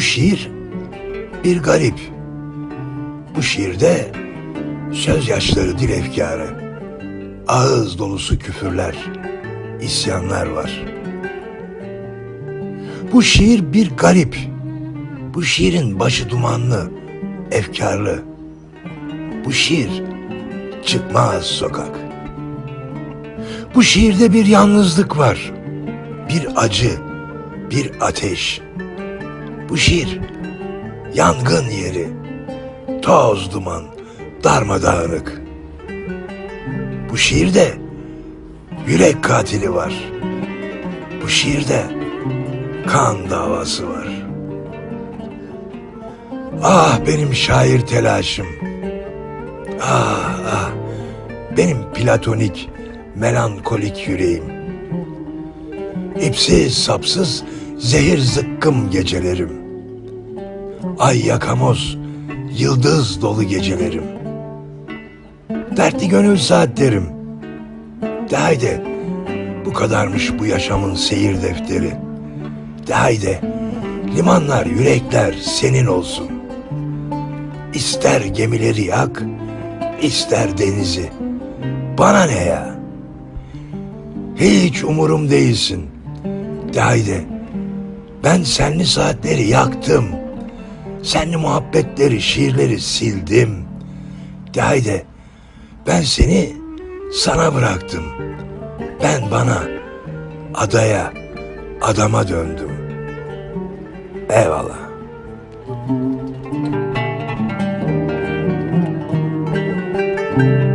şiir bir garip. Bu şiirde söz yaşları dil efkarı, ağız dolusu küfürler, isyanlar var. Bu şiir bir garip. Bu şiirin başı dumanlı, efkarlı. Bu şiir çıkmaz sokak. Bu şiirde bir yalnızlık var. Bir acı, bir ateş. Bu şiir yangın yeri. Toz duman, darmadağınık. Bu şiirde yürek katili var. Bu şiirde kan davası var. Ah benim şair telaşım. Ah ah benim platonik, melankolik yüreğim. İpsiz sapsız zehir zıkkım gecelerim. Ay yakamoz, yıldız dolu gecelerim. Dertli gönül saatlerim. De haydi, bu kadarmış bu yaşamın seyir defteri. De haydi, limanlar, yürekler senin olsun. İster gemileri yak, ister denizi. Bana ne ya? Hiç umurum değilsin. De haydi, ben senli saatleri yaktım. Senli muhabbetleri, şiirleri sildim. De haydi, ben seni sana bıraktım. Ben bana, adaya, adama döndüm. Eyvallah. Müzik